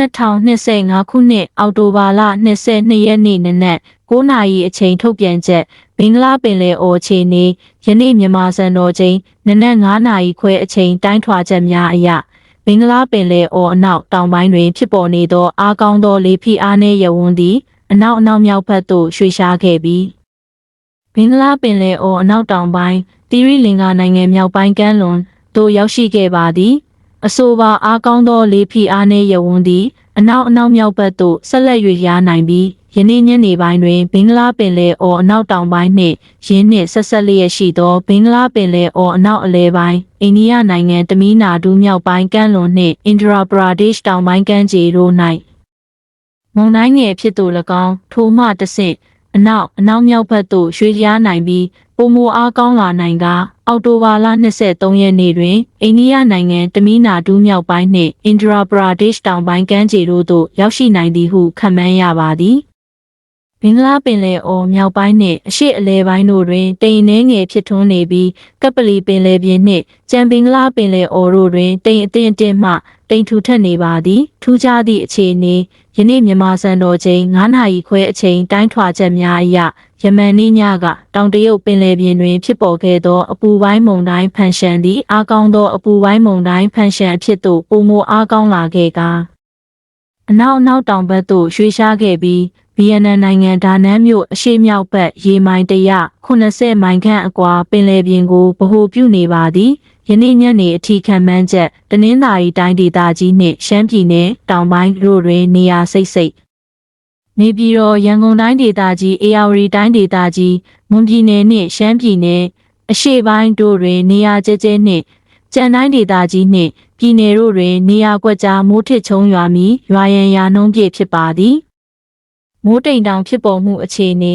2025ခုနှစ်အောက်တိုဘာလ22ရက်နေ့နနက်9နာရီအချိန်ထုတ်ပြန်ချက်ဘင်္ဂလားပင်လယ်အော်ခြေနေယနေ့မြန်မာစံတော်ချိန်နနက်9နာရီခွဲအချိန်တိုင်းထွာချက်များအရဘင်္ဂလားပင်လယ်အော်အနောက်တောင်ပိုင်းတွင်ဖြစ်ပေါ်နေသောအားကောင်းသောလေဖိအားနည်းရဝန်းသည်အနောက်အနောက်မြောက်ဘက်သို့ရွှေ့ရှားခဲ့ပြီးဘင်္ဂလားပင်လယ်အော်အနောက်တောင်ပိုင်းတီရီလင်္ကာနိုင်ငံမြောက်ပိုင်းကမ်းလွန်သို့ရောက်ရှိခဲ့ပါသည် အဆိုပါအားကောင်းသောလေဖိအားနည်းရဝန်းသည်အနောက်အနောက်မြောက်ဘက်သို့ဆက်လက်၍ရားနိုင်ပြီးယနေ့ညနေပိုင်းတွင်ဘင်္ဂလားပင်လယ်အော်အနောက်တောင်ပိုင်းနှင့်ရင်းနှင့်ဆက်ဆက်လျက်ရှိသောဘင်္ဂလားပင်လယ်အော်အနောက်အလဲပိုင်းအိန္ဒိယနိုင်ငံတမီးနာဒူးမြောက်ပိုင်းကမ်းလွန်နှင့်အင်ဒရာပရာဒေ့ရှ်တောင်ပိုင်းကမ်းခြေတို့၌မုန်တိုင်းငယ်ဖြစ်သူ၎င်းထိုမှတဆင့်အနောက်အနောက်မြောက်ဘက်သို့ရွှေ့လျားနိုင်ပြီးပုံမအားကောင်းလာနိုင်က အောက်တိုဘာလ23ရက်နေ့တွင် အိန္ဒိယနိုင်ငံတမီးနာဒူးမြောက်ပိုင်းနှင့်အင်ဒရာပရာဒေ့ရှ်တောင်ပိုင်းကမ်းခြေတို့သို့ရောက်ရှိနိုင်သည်ဟုခန့်မှန်းရပါသည်ဘင်္ဂလားပင်လယ်အော်မြောက်ပိုင်းနှင့်အရှေ့အလဲပိုင်းတို့တွင်တိမ်နှဲငယ်ဖြစ်ထွန်းနေပြီးကပလီပင်လယ်ပြင်နှင့်ကြံဘင်္ဂလားပင်လယ်အော်တို့တွင်တိမ်အထင်အထင်မှတိမ်ထူထက်နေပါသည်ထူးခြားသည့်အခြေအနေယနေ့မြန်မာစံတော်ချိန်9နာရီခွဲအချိန်တိုင်းထွာချက်များအရ ယမန်နေ့ညကတောင်တရုတ်ပင်လယ်ပြင်တွင်ဖြစ်ပေါ်ခဲ့သောအပူပိုင်းမုန်တိုင်းဖန်ရှန်သည့်အားကောင်းသောအပူပိုင်းမုန်တိုင်းဖန်ရှန်အဖြစ်သို့ပုံမအားကောင်းလာခဲ့ကာအနောက်အနောက်တောင်ဘက်သို့ရွှေ့ရှားခဲ့ပြီးဗီယက်နမ်နိုင်ငံဒါနန်းမြို့အရှေ့မြောက်ဘက်ရေမိုင်180မိုင်ခန့်အကွာပင်လယ်ပြင်ကိုဗဟိုပြုနေပါသည်ယနေ့ညနေအထိခံမှန်းချက်တနင်္သာရီတိုင်းဒေသကြီးနှင့်ရှမ်းပြည်နယ်တောင်ပိုင်းတို့တွင်နေရာစိတ်စိတ် နေပြည်တော်ရန်ကုန်တိုင်းဒေသကြီးအေရဝတီတိုင်းဒေသကြီးမွန်ပြည်နယ်နှင့်ရှမ်းပြည်နယ်အရှေ့ပိုင်းတို့တွင်နေရာကျကျနှင့်ကြံတိုင်းဒေသကြီးနှင့်ပြည်နယ်တို့တွင်နေရာကွက်ကြားမိုးထစ်ချုံရွာမီရွာရန်ရာနှုံးပြည့်ဖြစ်ပါသည်မိုးတိမ်တောင်ဖြစ်ပေါ်မှုအခြေအနေ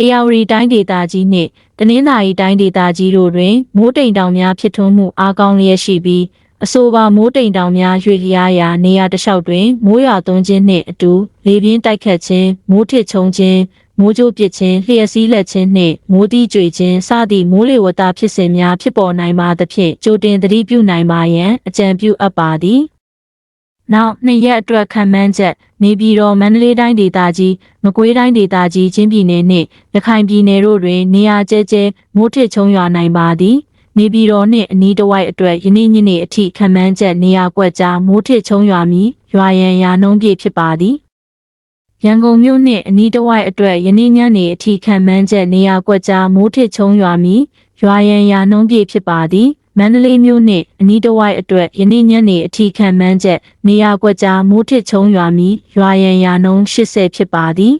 အေရဝတီတိုင်းဒေသကြီးနှင့်တနင်္သာရီတိုင်းဒေသကြီးတို့တွင်မိုးတိမ်တောင်များဖြစ်ထွန်းမှုအားကောင်းလျက်ရှိပြီး အဆိုပါမိုးတိမ်တောင်များရွေ့လျားရာနေရာတစ်လျှောက်တွင်မိုးရွာသွန်းခြင်းနှင့်အတူလေပြင်းတိုက်ခတ်ခြင်းမိုးထစ်ချုံခြင်းမိုးကြိုးပစ်ခြင်းလျှက်စီးလက်ခြင်းနှင့်မိုးတီးကြွေခြင်းစသည့်မိုးလေဝသဖြစ်စဉ်များဖြစ်ပေါ်နိုင်ပါသဖြင့်ကြိုတင်သတိပြုနိုင်ပါရန်အကြံပြုအပ်ပါသည်နောက်နှစ်ရက်အတွက်ခံမှန်းချက်နေပြည်တော်မန္တလေးတိုင်းဒေသကြီးမကွေးတိုင်းဒေသကြီးချင်းပြည်နယ်နှင့်ရခိုင်ပြည်နယ်တို့တွင်နေရာကျဲကျဲမိုးထစ်ချုံရွာနိုင်ပါသည် နေပြည်တော်နှင့်အနီးတစ်ဝိုက်အတွက်ယနေ့ညနေအထိခံမှန်းချက်နေရာကွက်ကြားမိုးထစ်ချုံရွာမီရွာရန်ရာနှုံးပြည့်ဖြစ်ပါသည်ရန်ကုန်မြို့နှင့်အနီးတစ်ဝိုက်အတွက်ယနေ့ညနေအထိခံမှန်းချက်နေရာကွက်ကြားမိုးထစ်ချုံရွာမီရွာရန်ရာနှုံးပြည့်ဖြစ်ပါသည်မန္တလေးမြို့နှင့်အနီးတစ်ဝိုက်အတွက်ယနေ့ညနေအထိခံမှန်းချက်နေရာကွက်ကြားမိုးထစ်ချုံရွာမီရွာရန်ရာနှုံး80ဖြစ်ပါသည်